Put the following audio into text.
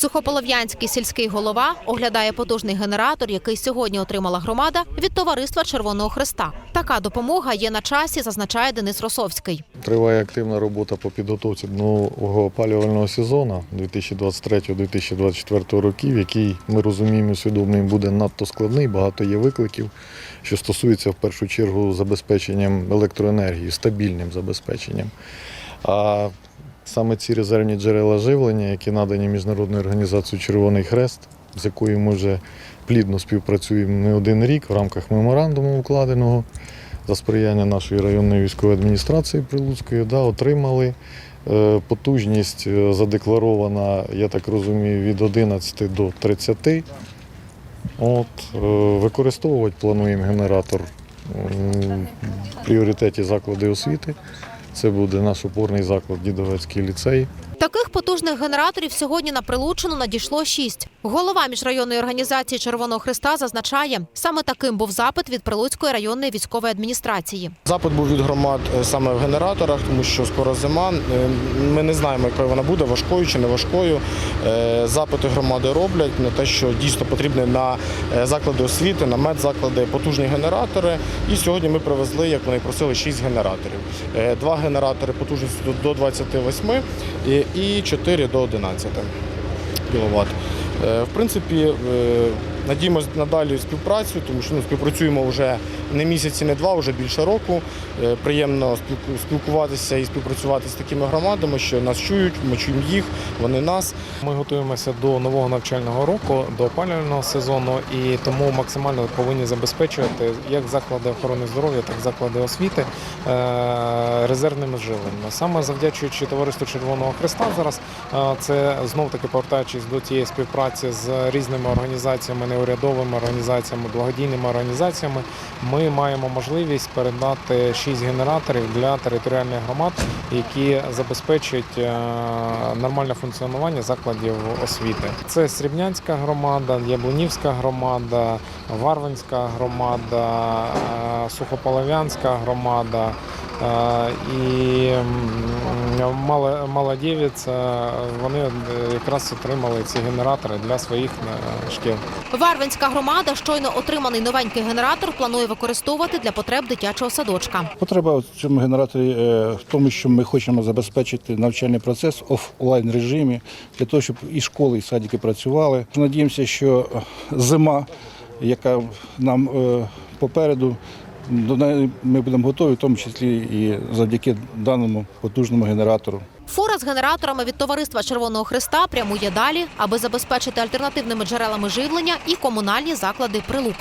Сухополов'янський сільський голова оглядає потужний генератор, який сьогодні отримала громада від товариства Червоного Христа. Така допомога є на часі, зазначає Денис Росовський. Триває активна робота по підготовці нового опалювального сезону 2023-2024 років, який ми розуміємо усвідомлюємо буде надто складний. Багато є викликів, що стосується в першу чергу забезпеченням електроенергії, стабільним забезпеченням. А саме ці резервні джерела живлення, які надані міжнародною організацією Червоний Хрест, з якою ми вже плідно співпрацюємо не один рік в рамках меморандуму укладеного за сприяння нашої районної військової адміністрації Прилуцької, да, отримали е, потужність е, задекларована, я так розумію, від 11 до 30. От, е, використовувати плануємо генератор в пріоритеті заклади освіти. Це буде наш опорний заклад Дідовецький ліцей. Таких потужних генераторів сьогодні на Прилуччину надійшло шість. Голова міжрайонної організації Червоного Христа зазначає, саме таким був запит від Прилуцької районної військової адміністрації. Запит був від громад е, саме в генераторах, тому що скоро зима. Е, Ми не знаємо, якою вона буде, важкою чи не важкою. Е, Запити громади роблять на те, що дійсно потрібні на заклади освіти, на медзаклади потужні генератори. І сьогодні ми привезли, як вони просили, 6 генераторів. Два генератори потужністю до 28 і- і 4 до 11 кВт. В принципі, е, надіємося на далі співпрацю, тому що ну, співпрацюємо вже не місяці, не два, вже більше року. Е, Приємно спілкуватися і співпрацювати з такими громадами, що нас чують, ми чуємо їх, вони нас. Ми готуємося до нового навчального року, до опалювального сезону, і тому максимально повинні забезпечувати як заклади охорони здоров'я, так і заклади освіти е, резервними живленнями. Саме завдячуючи товариству Червоного Христа зараз, е, це знов таки повертаючись до тієї співпраці з різними організаціями, неурядовими організаціями, благодійними організаціями, ми маємо можливість передати 6 генераторів для територіальних громад, які забезпечують е, нормальне функціонування закладів освіти. Це Срібнянська громада, Яблунівська громада, Варвинська громада, е, Сухополов'янська громада. е, І м, Мала- Малодєвіця, вони е, якраз отримали ці генератори для своїх е, шкіл. Варвинська громада щойно отриманий новенький генератор планує використовувати для потреб дитячого садочка. Потреба в цьому генераторі е, в тому, що ми хочемо забезпечити навчальний процес в офлайн режимі для того, щоб і школи, і садики працювали. Надіємося, що зима, яка нам попереду, до неї ми будемо готові, в тому числі і завдяки даному потужному генератору. Фура з генераторами від товариства Червоного Христа прямує далі, аби забезпечити альтернативними джерелами живлення і комунальні заклади прилук.